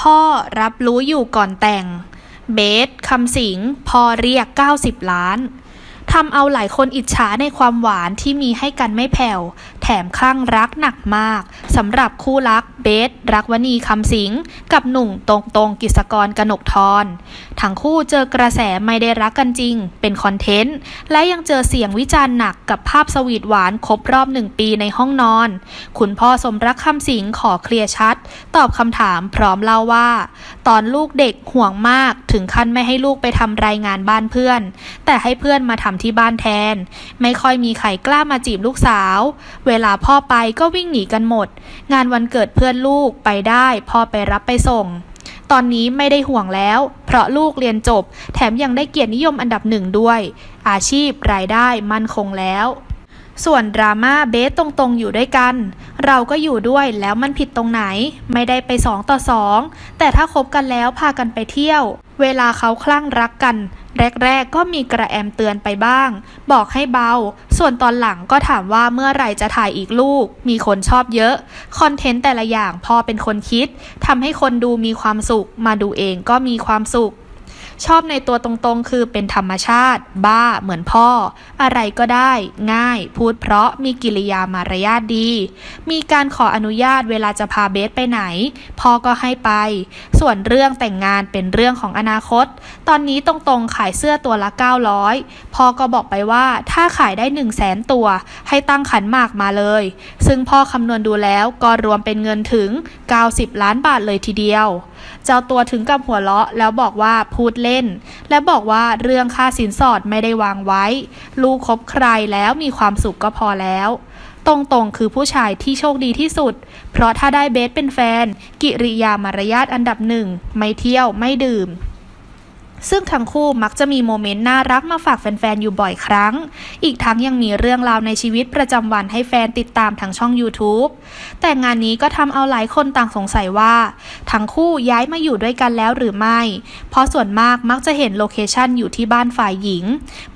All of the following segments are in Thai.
พ่อรับรู้อยู่ก่อนแต่ง เบสคำสิงพ่อเรียก 90 ล้านทำเอาหลายคนอิจฉาในความหวานที่มีให้กันไม่แผ่ว แถมคลั่งรักหนักมากสำหรับคู่รัก บส รักวณีคำสิง กับหนุ่มตรงตรงกิจกรกนกทรทั้งคู่เจอกระแสไม่ได้รักกันจริง เป็นคอนเทนต์ และยังเจอเสียงวิจารณ์หนักกับภาพสวีทหวานครบรอบหนึ่งปีในห้องนอน คุณพ่อสมรักคำสิงขอเคลียร์ชัด ตอบคำถามพร้อมเล่าว่า ตอนลูกเด็กห่วงมากถึงขั้นไม่ให้ลูกไปทำรายงานบ้านเพื่อน แต่ให้เพื่อนมาทำที่บ้านแทน ไม่ค่อยมีใครกล้ามาจีบลูกสาว เวลาพ่อไปก็วิ่งหนีกันหมด งานวันเกิดเพื่อนลูกไปได้พ่อไปรับไปส่ง ตอนนี้ไม่ได้ห่วงแล้ว เพราะลูกเรียนจบ แถมยังได้เกียรตินิยมอันดับหนึ่งด้วย อาชีพรายได้มั่นคงแล้ว ส่วนดราม่าเบสตรงๆอยู่ด้วยกัน เราก็อยู่ด้วยแล้วมันผิดตรงไหน ไม่ได้ไปสองต่อสองแต่ถ้าคบกันแล้วพากันไปเที่ยว เวลาเขาคลั่งรักกัน แรกๆก็มีกระแอมเตือนไปบ้าง บอกให้เบา ส่วนตอนหลังก็ถามว่าเมื่อไหร่จะถ่ายอีกลูก มีคนชอบเยอะ คอนเทนต์แต่ละอย่างพอเป็นคนคิดทำให้คนดูมีความสุข มาดูเองก็มีความสุข ชอบในตัวตรงๆ คือเป็นธรรมชาติ บ้าเหมือนพ่อ อะไรก็ได้ง่าย พูดเพราะมีกิริยามารยาทดี มีการขออนุญาตเวลาจะพาเบสไปไหน พ่อก็ให้ไป ส่วนเรื่องแต่งงานเป็นเรื่องของอนาคต ตอนนี้ตรงๆขายเสื้อตัวละ 900 พ่อก็บอกไปว่าถ้าขายได้ 1 0 0 0 0แสนตัว ให้ตั้งขันหมากมาเลย ซึ่งพ่อคำนวณดูแล้วก็รวมเป็นเงินถึง 90 ล้านบาทเลยทีเดียวเจ้าตัวถึงกับหัวเราะแล้วบอกว่าพูดเล่น และบอกว่าเรื่องค่าสินสอดไม่ได้วางไว้ ลูกคบใครแล้วมีความสุขก็พอแล้ว ตรงๆคือผู้ชายที่โชคดีที่สุด เพราะถ้าได้เบสเป็นแฟน กิริยามารยาทอันดับหนึ่ง ไม่เที่ยวไม่ดื่ม ซึ่งทั้งคู่มักจะมีโมเมนต์น่ารักมาฝากแฟน ๆ อยู่บ่อยครั้ง อีกทั้งยังมีเรื่องราวในชีวิตประจำวันให้แฟนติดตามทางช่อง YouTube แต่งานนี้ก็ทำเอาหลายคนต่างสงสัยว่า ทั้งคู่ย้ายมาอยู่ด้วยกันแล้วหรือไม่ เพราะส่วนมากมักจะเห็นโลเคชันอยู่ที่บ้านฝ่ายหญิง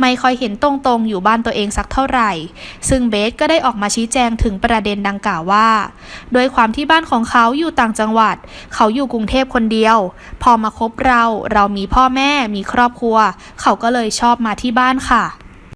ไม่ค่อยเห็นตรงๆ อยู่บ้านตัวเองสักเท่าไหร่ ซึ่งเบสก็ได้ออกมาชี้แจงถึงประเด็นดังกล่าวว่า โดยความที่บ้านของเขาอยู่ต่างจังหวัด เขาอยู่กรุงเทพคนเดียว พอมาคบเราเรามีพ่อแม่มีครอบครัว เขาก็เลยชอบมาที่บ้านค่ะ